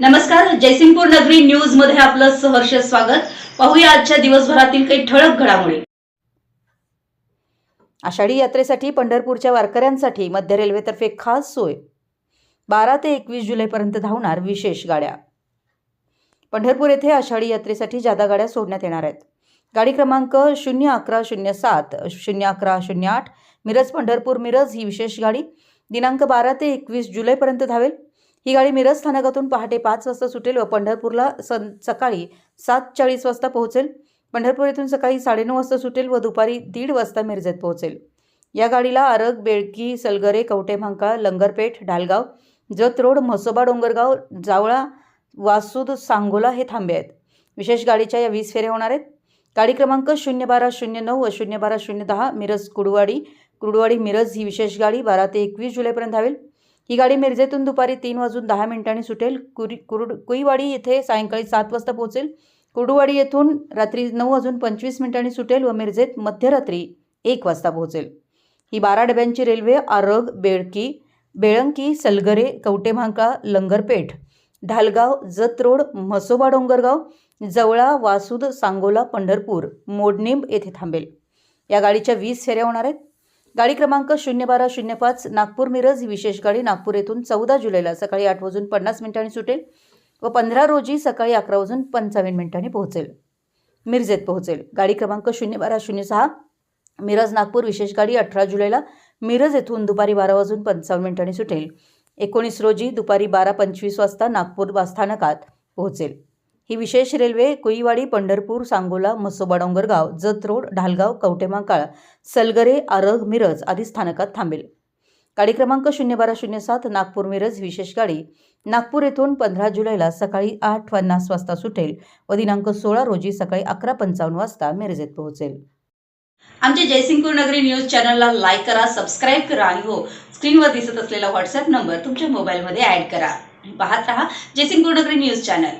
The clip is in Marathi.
नमस्कार जयसिंगपूर नगरी न्यूजमध्ये आपलं सहर्ष स्वागत. पाहूया आजच्या दिवसभरातील काही ठळक घडामोडी. आषाढी यात्रेसाठी पंढरपूरच्या वारकऱ्यांसाठी मध्य रेल्वेतर्फे खास सोय. बारा ते एकवीस जुलैपर्यंत धावणार विशेष गाड्या. पंढरपूर येथे आषाढी यात्रेसाठी जादा गाड्या सोडण्यात येणार आहेत. गाडी क्रमांक शून्य अकरा शून्य सात शून्य अकरा शून्य आठ मिरज पंढरपूर मिरज ही विशेष गाडी. दिनांक बारा ते एकवीस जुलैपर्यंत धावेल. ही गाडी मिरज स्थानकातून पहाटे पाच वाजता सुटेल व पंढरपूरला सं सकाळी सात चाळीस वाजता पोहोचेल. पंढरपूर येथून सकाळी साडेनऊ वाजता सुटेल व दुपारी दीड वाजता मिरजेत पोहोचेल. या गाडीला आरग बेळकी सलगरे कवटेभांका लंगरपेठ ढालगाव जत रोड म्हसोबा डोंगरगाव जावळा वासूद सांगोला हे थांबे आहेत. विशेष गाडीच्या या वीस फेऱ्या होणार आहेत. गाडी क्रमांक शून्य बारा शून्य नऊ व शून्य बारा शून्य दहा मिरज कुडवाडी कुडवाडी मिरज ही विशेष गाडी बारा ते एकवीस जुलैपर्यंत धावेल. ही गाडी मिरजेतून दुपारी तीन वाजून दहा मिनिटांनी सुटेल. कुरी कुरुड कुईवाडी येथे सायंकाळी सात वाजता पोहोचेल. कुर्डुवाडी येथून रात्री नऊ वाजून पंचवीस मिनिटांनी सुटेल व मिरजेत मध्यरात्री एक वाजता पोहोचेल. ही बारा डब्यांची रेल्वे आरग बेळकी बेळंकी सलगरे कवटेभांका लंगरपेठ ढालगाव जत रोड म्हसोबा डोंगरगाव जवळा वासुद सांगोला पंढरपूर मोडनिंब येथे थांबेल. या गाडीच्या वीस फेऱ्या होणार आहेत. गाडी क्रमांक शून्य बारा शून्य पाच नागपूर मिरज ही विशेष गाडी नागपूर येथून चौदा जुलैला सकाळी आठ वाजून पन्नास मिनिटांनी सुटेल व पंधरा रोजी सकाळी अकरा वाजून पंचावन्न मिनिटांनी पोहोचेल. मिरजेत पोहोचेल. गाडी क्रमांक शून्य बारा शून्य सहा मिरज नागपूर विशेष गाडी अठरा जुलैला मिरज येथून दुपारी बारा वाजून पंचावन्न मिनिटांनी सुटेल. एकोणीस रोजी दुपारी बारा पंचवीस वाजता नागपूर स्थानकात पोहोचेल. ही विशेष रेल्वे कुईवाडी पंढरपूर सांगोला म्हसोबा डोंगरगाव जत रोड ढालगाव कवटेमाकाळ सलगरे आरग मिरज आदी स्थानकात थांबेल. गाडी क्रमांक शून्य बारा शून्य सात नागपूर मिरज विशेष गाडी. नागपूर येथून पंधरा जुलैला सकाळी आठ पन्नास वाजता सुटेल व दिनांक सोळा रोजी सकाळी अकरा पंचावन्न वाजता मिरजेत पोहोचेल. आमच्या जयसिंगपूर नगरी न्यूज चॅनलला लाईक करा सबस्क्राईब करा आणि हो स्क्रीनवर दिसत असलेला व्हॉट्सअप नंबर तुमच्या मोबाईलमध्ये ॲड करा. पाहत रहा जयसिंगपूर नगरी न्यूज चॅनल.